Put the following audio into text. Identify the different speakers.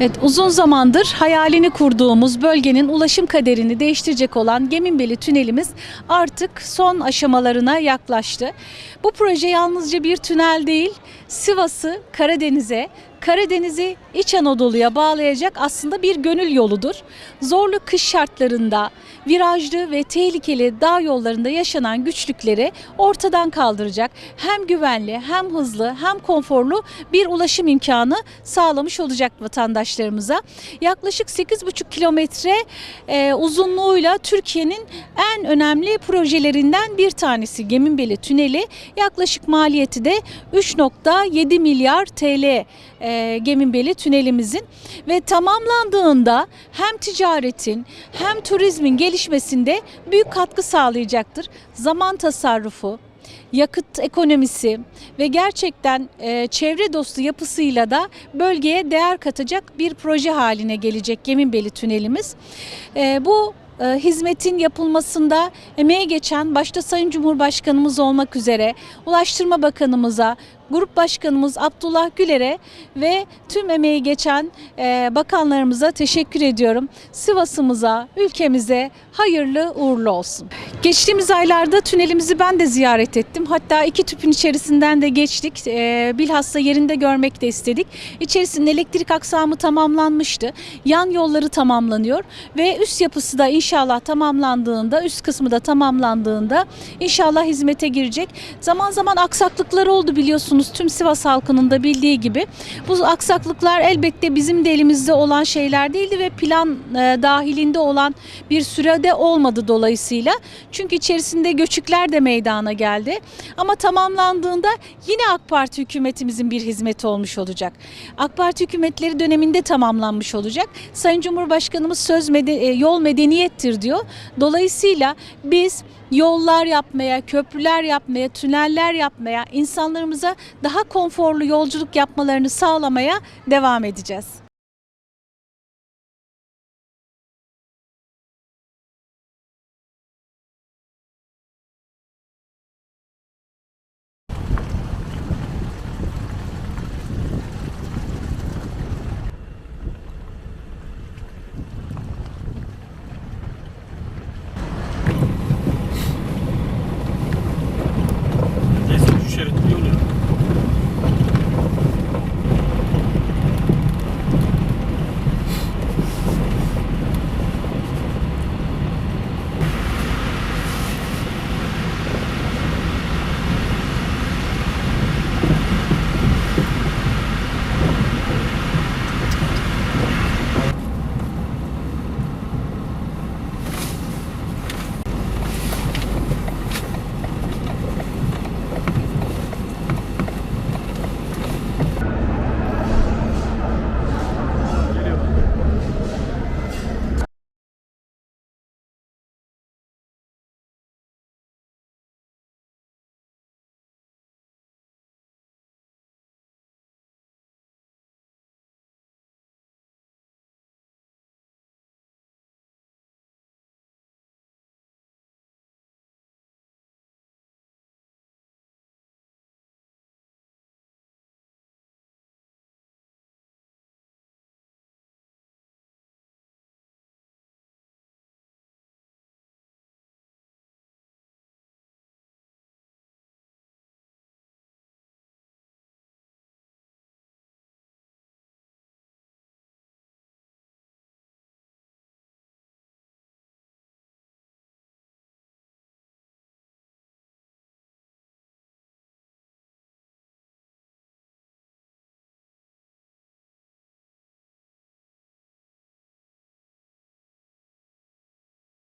Speaker 1: Evet, uzun zamandır hayalini kurduğumuz bölgenin ulaşım kaderini değiştirecek olan Geminbeli tünelimiz artık son aşamalarına yaklaştı. Bu proje yalnızca bir tünel değil, Sivas'ı Karadeniz'e, Karadeniz'i İç Anadolu'ya bağlayacak aslında bir gönül yoludur. Zorlu kış şartlarında, virajlı ve tehlikeli dağ yollarında yaşanan güçlükleri ortadan kaldıracak hem güvenli hem hızlı hem konforlu bir ulaşım imkanı sağlamış olacak vatandaşlarımıza. Yaklaşık 8,5 kilometre e, uzunluğuyla Türkiye'nin en önemli projelerinden bir tanesi Geminbeli Tüneli. Yaklaşık maliyeti de 3.7 milyar TL e, Geminbeli tünelimizin ve tamamlandığında hem ticaretin hem turizmin gelişmesinde büyük katkı sağlayacaktır. Zaman tasarrufu, yakıt ekonomisi ve gerçekten e, çevre dostu yapısıyla da bölgeye değer katacak bir proje haline gelecek Geminbeli tünelimiz. E, bu e, hizmetin yapılmasında emeği geçen başta Sayın Cumhurbaşkanımız olmak üzere Ulaştırma Bakanımıza, Grup Başkanımız Abdullah Güler'e ve tüm emeği geçen e, bakanlarımıza teşekkür ediyorum. Sivas'ımıza, ülkemize hayırlı uğurlu olsun. Geçtiğimiz aylarda tünelimizi ben de ziyaret ettim. Hatta iki tüpün içerisinden de geçtik. E, bilhassa yerinde görmek de istedik. İçerisinde elektrik aksamı tamamlanmıştı. Yan yolları tamamlanıyor ve üst yapısı da inşallah tamamlandığında, üst kısmı da tamamlandığında inşallah hizmete girecek. Zaman zaman aksaklıklar oldu biliyorsunuz tüm Sivas halkının da bildiği gibi. Bu aksaklıklar elbette bizim de elimizde olan şeyler değildi ve plan e, dahilinde olan bir sürede olmadı dolayısıyla. Çünkü içerisinde göçükler de meydana geldi. Ama tamamlandığında yine AK Parti hükümetimizin bir hizmeti olmuş olacak. AK Parti hükümetleri döneminde tamamlanmış olacak. Sayın Cumhurbaşkanımız söz mede- yol medeniyettir diyor. Dolayısıyla biz yollar yapmaya, köprüler yapmaya, tüneller yapmaya, insanlarımıza daha konforlu yolculuk yapmalarını sağlamaya devam edeceğiz.